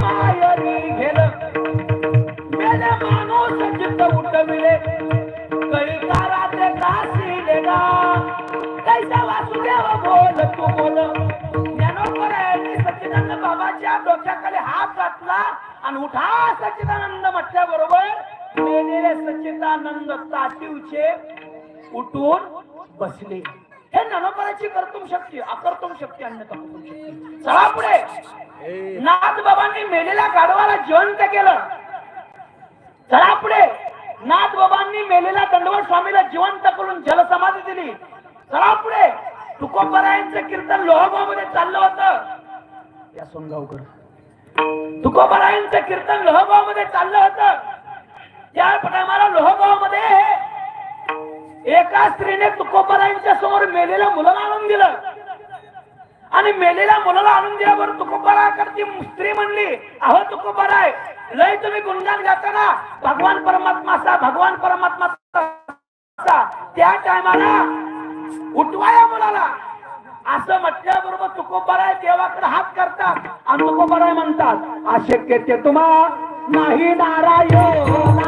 मायरी मेले माणूस चित्त उठविले. कासिले गा कैसा वासुदेव बोल तू बोल. सच्चिदानंद बाबाच्या हात घातला आणि उठा सच्चिदानंद म्हटल्याबरोबर मेलेले सच्चिदानंद ताटीवचे उठून बसले. हे ननोपराची कर्तुम शक्ती अकर्तुम शक्ती अन्य कर्तुम शक्ती. चला पुढे. नाथ बाबांनी मेलेल्या गाढवाला जिवंत केलं. चला पुढे. नाथ बाबांनी मेलेल्या दंडवत स्वामीला जिवंत करून जलसमाधी दिली. चला पुढे. तुकोबरायांचं कीर्तन लोहगावमध्ये चाललं होतं. या सोनगावकर. तुकोबरायांचं कीर्तन लोहगावमध्ये चाललं होतं. त्या टायमाला लोहगावमध्ये एका स्त्रीने तुकोबरायांच्या समोर मेलेल्या मुलं आणून दिलं. आणि मेलेल्या मुलाला आणून दिल्यावर तुकोबराकडची स्त्री म्हणली अहो तुकोबराय लय तुम्ही गुणगान गाताना भगवान परमात्माचा भगवान परमात्माचा त्या टायमाला उठवाया मुलाला. असं म्हटल्याबरोबर तुकोबराय देवाकडे हात करतात आणि तुकोबराय म्हणतात. अशक्य ते तुम्हा नाही नारायण.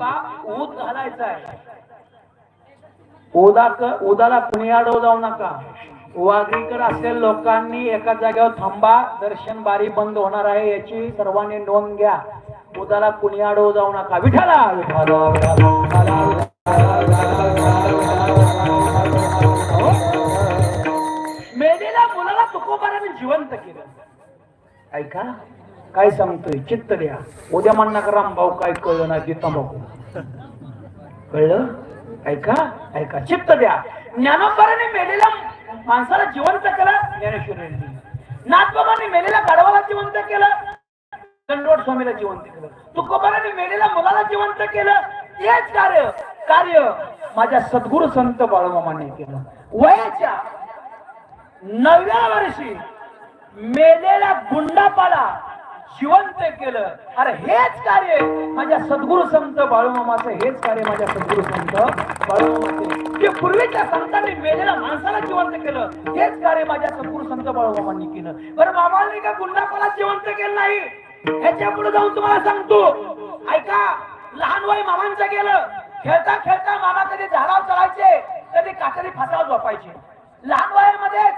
पा ऊद घालायचा आहे? उदा उदाला कुणी आडव जाऊ नका. वाघरीकडे असेल लोकांनी एका जागेवर थांबा. दर्शन बारी बंद होणार आहे याची सर्वांनी नोंद घ्या. उदाला कुणी आडव जाऊ नका. विठाला विठाला, विठाला, विठाला. मेलेल्या मुलाला तुकोबाराने जिवंत केलं. ऐका. काय सांगतोय? चित्त द्या. उद्या म्हणणार का रामभाऊ काय कळलं ना की तंबाखू कळलं? ऐका ऐका. चित्त द्या. ज्ञानोपराने मेलेल्या माणसाला जिवंत केलं ज्ञानेश्वरांनी. नाथबाबांनी मेलेल्या गाढवाला जिवंत केलं दंडोट स्वामीला जिवंत केलं. तुकोबाराने मेलेल्या मुलाला जिवंत केलं. तेच कार्य कार्य माझ्या सद्गुरु संत बाळूमामाने केलं. वयाच्या नवव्या वर्षी मेलेल्या गुंडापाला जिवंत केलं. अरे हेच कार्य माझ्या सद्गुरु संत बाळूमामाचं हेच कार्य माझ्या सद्गुरु संत बाळूमामाचे जे पूर्वीच्या संतांनी मेलेल्या माणसाला जिवंत केलं. हेच कार्य माझ्या सद्गुरु संत बाळूमामांनी केलं. बरं मामांनी का गुंडापाला जिवंत केलं नाही? ह्याच्या पुढे जाऊन तुम्हाला सांगतो. ऐका लहान वय मामांचं गेलं. खेळता खेळता मामा कधी झाडावर चढायचे कधी कातरी फासावर झोपायचे. लहान वयामध्ये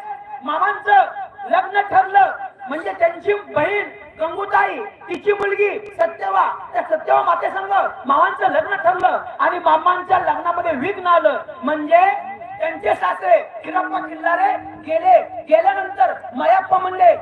मामांचं लग्न ठरलं. म्हणजे त्यांची बहीण गंगूताई तिची मुलगी सत्यवा त्या सत्यवा माते संग मामांचं लग्न ठरलं आणि मामांच्या लग्नामध्ये विघ्न आलं म्हणजे त्यांचे सासरे किरप्पा किल्लारे गेले. गेल्यानंतर मयाप्पा म्हणले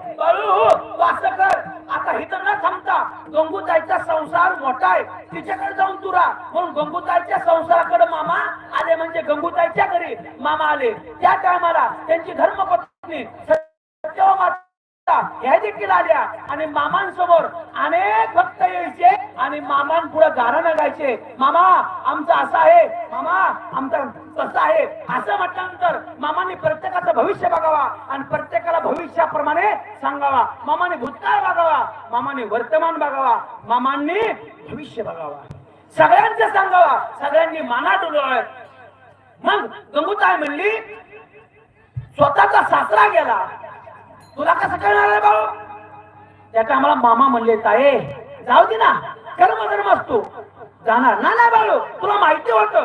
वासकर आता इथं न थांबता गंगूताईचा संसार मोठा आहे. तिच्याकडे जाऊन तुरा म्हणून गंगूताईच्या संसाराकडे मामा आले. म्हणजे गंगूताईच्या घरी मामा आले. त्या टायमाला त्यांची धर्मपत्नी सत्यवा माता ह्या देखील आल्या आणि मामांसमोर अनेक भक्त यायचे आणि मामांपुढे गाणं गायचे मामा आमचं असं आहे. मामा आमचं कसं आहे. असं म्हटल्यानंतर मामाने प्रत्येकाचं भविष्य बघावा आणि प्रत्येकाला भविष्याप्रमाणे सांगावा. मामाने भूतकाळ बघावा. मामाने वर्तमान बघावा. मामांनी भविष्य बघावा. सगळ्यांचं सांगावा. सगळ्यांनी मानात उडवाय मग गंगूताई म्हणली स्वतःचा सासरा गेला. तुला कसं कळणार आहे भाऊ? त्याच्या आम्हाला मामा म्हणले ताये जाऊ दे ना. कर्म धर्म असतो. जाणार ना नाही बाळू. तुला माहिती होत.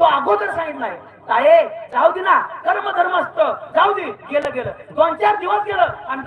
तो अगोदर सांगितलाय ताये जाऊ दे ना. कर्म धर्म असतं. जाऊ दे. गेलं गेलं. दोन चार दिवस गेलं आणि